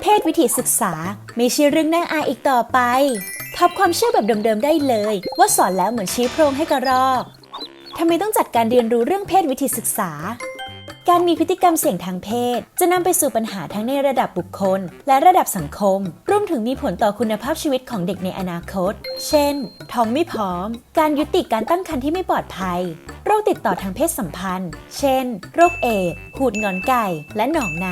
เพศวิถีศึกษาไม่ใช่เรื่องน่าอายอีกต่อไปทับความเชื่อแบบเดิมๆได้เลย ว่าสอนแล้วเหมือนชี้โพรงให้กระรอกทำไมต้องจัดการเรียนรู้เรื่องเพศวิถีศึกษา การมีพฤติกรรมเสี่ยงทางเพศ จะนำไปสู่ปัญหาทั้งในระดับบุคคล และระดับสังคม รวมถึงมีผลต่อคุณภาพชีวิตของเด็กในอนาคต เช่น ท้องไม่พร้อม การยุติการตั้งครรภ์ที่ไม่ปลอดภัย โรคติดต่อทางเพศสัมพันธ์ เช่น โรคเอดส์หูดงอนไก่ และหนองใน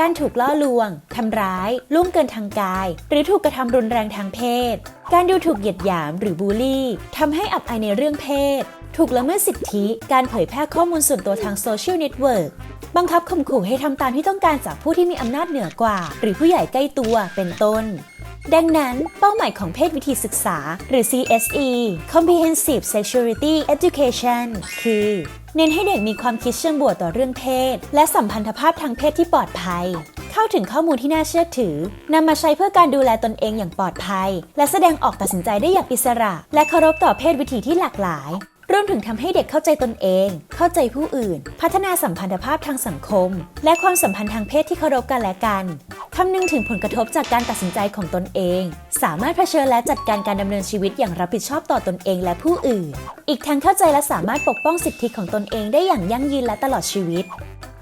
การถูกล่อลวง ทำร้าย ล่วงเกินทางกาย หรือถูกกระทำรุนแรงทางเพศ การดูถูกเหยียดหยามหรือบูลลี่ทำให้อับอายในเรื่องเพศ ถูกละเมิดสิทธิ การเผยแพร่ข้อมูลส่วนตัวทางโซเชียลเน็ตเวิร์กบังคับข่มขู่ให้ทำตามที่ต้องการจากผู้ที่มีอำนาจเหนือกว่า หรือผู้ใหญ่ใกล้ตัวเป็นต้นดังนั้น เป้าหมายของเพศวิธีศึกษา หรือ CSE Comprehensive Sexuality Education คือ เน้นให้เด็กมีความคิดเชิงบวกต่อเรื่องเพศ และสัมพันธภาพทางเพศที่ปลอดภัย เข้าถึงข้อมูลที่น่าเชื่อถือนำมาใช้เพื่อการดูแลตนเองอย่างปลอดภัย และแสดงออกตัดสินใจได้อย่างอิสระ และเคารพต่อเพศวิถีที่หลากหลาย รวมถึงทำให้เด็กเข้าใจตนเอง เข้าใจผู้อื่น พัฒนาสัมพันธภาพทางสังคม และความสัมพันธ์ทางเพศที่เคารพกันและกันคำนึงถึงผลกระทบจากการตัดสินใจของตนเอง สามารถเผชิญและจัดการการดำเนินชีวิตอย่างรับผิดชอบต่อตนเองและผู้อื่น อีกทั้งเข้าใจและสามารถปกป้องสิทธิของตนเองได้อย่างยั่งยืนและตลอดชีวิต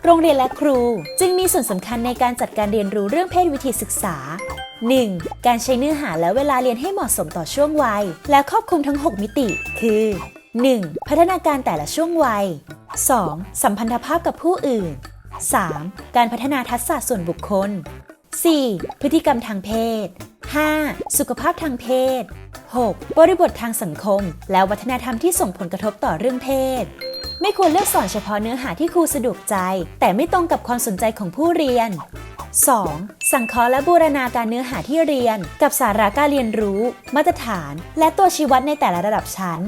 โรงเรียนและครู จึงมีส่วนสำคัญในการจัดการเรียนรู้เรื่องเพศวิธีศึกษา 1. การใช้เนื้อหาและเวลาเรียนให้เหมาะสมต่อช่วงวัย และครอบคลุมทั้ง 6 มิติ คือ 1. พัฒนาการแต่ละช่วงวัย 2. สัมพันธภาพกับผู้อื่น 3. การพัฒนาทักษะส่วนบุคคล 4. พฤติกรรมทางเพศ 5. สุขภาพทางเพศ 6. บริบททางสังคม และวัฒนธรรมที่ส่งผลกระทบต่อเรื่องเพศ ไม่ควรเลือกสอนเฉพาะเนื้อหาที่ครูสะดวกใจ แต่ไม่ตรงกับความสนใจของผู้เรียน 2. สังเคราะห์และบูรณาการเนื้อหาที่เรียน กับสาระการเรียนรู้ มาตรฐาน และตัวชี้วัดในแต่ละระดับชั้น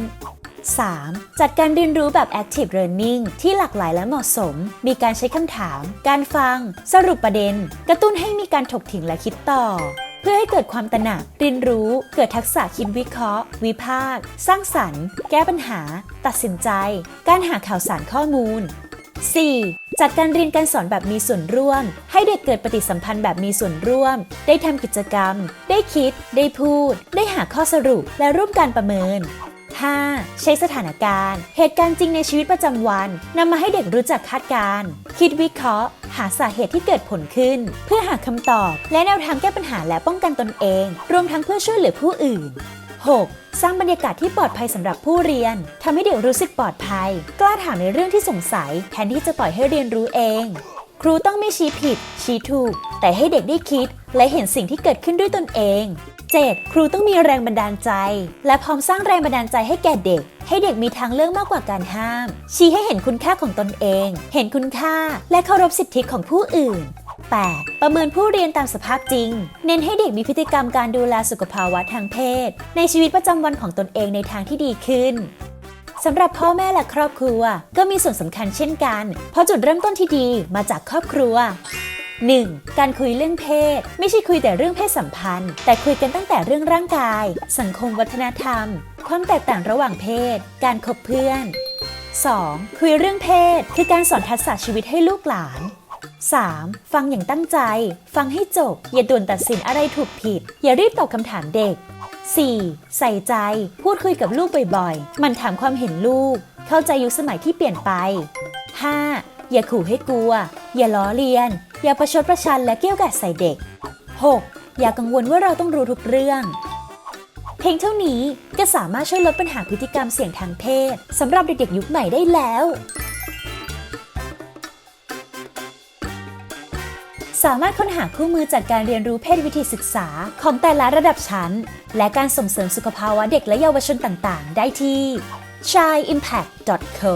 3. จัดการเรียนรู้แบบ active learning ที่หลากหลายและเหมาะสม มีการใช้คำถาม การฟัง สรุปประเด็น กระตุ้นให้มีการถกเถียงและคิดต่อ เพื่อให้เกิดความตระหนักเรียนรู้ เกิดทักษะคิดวิเคราะห์ วิพากษ์ สร้างสรรค์ แก้ปัญหา ตัดสินใจ การหาข่าวสารข้อมูล 4. จัดการเรียนการสอนแบบมีส่วนร่วม ให้เด็กเกิดปฏิสัมพันธ์แบบมีส่วนร่วม ได้ทำกิจกรรม ได้คิด ได้พูด ได้หาข้อสรุป และร่วมการประเมิน 5. ใช้สถานการณ์ เหตุการณ์จริงในชีวิตประจำวันนำมาให้เด็กรู้จักคาดการณ์คิดวิเคราะห์ หาสาเหตุที่เกิดผลขึ้น เพื่อหาคำตอบ และแนวทางแก้ปัญหาและป้องกันตนเอง รวมทั้งเพื่อช่วยเหลือผู้อื่น 6. สร้างบรรยากาศที่ปลอดภัยสำหรับผู้เรียนทำให้เด็กรู้สึกปลอดภัย กล้าถามในเรื่องที่สงสัย แทนที่จะปล่อยให้เรียนรู้เอง ครูต้องไม่ชี้ผิด ชี้ถูก แต่ให้เด็กได้คิด และเห็นสิ่งที่เกิดขึ้นด้วยตนเอง 7. ครูต้องมีแรงบันดาลใจ และพร้อมสร้างแรงบันดาลใจให้แก่เด็ก ให้เด็กมีทางเลือกมากกว่าการห้าม ชี้ให้เห็นคุณค่าของตนเอง เห็นคุณค่า และเคารพสิทธิของผู้อื่น 8. ประเมินผู้เรียนตามสภาพจริง เน้นให้เด็กมีพฤติกรรมการดูแลสุขภาวะทางเพศ ในชีวิตประจำวันของตนเองในทางที่ดีขึ้นสำหรับพ่อแม่และครอบครัว ก็มีส่วนสำคัญเช่นกัน เพราะจุดเริ่มต้นที่ดีมาจากครอบครัว 1. การคุยเรื่องเพศ ไม่ใช่คุยแต่เรื่องเพศสัมพันธ์ แต่คุยกันตั้งแต่เรื่องร่างกาย สังคมวัฒนธรรม ความแตกต่างระหว่างเพศ การคบเพื่อน 2. คุยเรื่องเพศ คือการสอนทักษะชีวิตให้ลูกหลาน 3. ฟังอย่างตั้งใจ ฟังให้จบ อย่าด่วนตัดสินอะไรถูกผิด อย่ารีบตอบคำถามเด็ก 4. ใส่ใจ พูดคุยกับลูกบ่อยๆ มันถามความเห็นลูก เข้าใจยุคสมัยที่เปลี่ยนไป 5. อย่าขู่ให้กลัว อย่าล้อเลียน อย่าประชดประชันและเกี้ยวกาดใส่เด็ก 6. อย่ากังวลว่าเราต้องรู้ทุกเรื่อง เพียงเท่านี้ก็สามารถช่วยลดปัญหาพฤติกรรมเสี่ยงทางเพศสำหรับเด็กๆยุคใหม่ได้แล้ว สามารถค้นหาคู่มือจัดการเรียนรู้เพศวิธีศึกษาของแต่ละระดับชั้น และการส่งเสริมสุขภาวะเด็กและเยาวชนต่างๆ ได้ที่ chaiimpact.co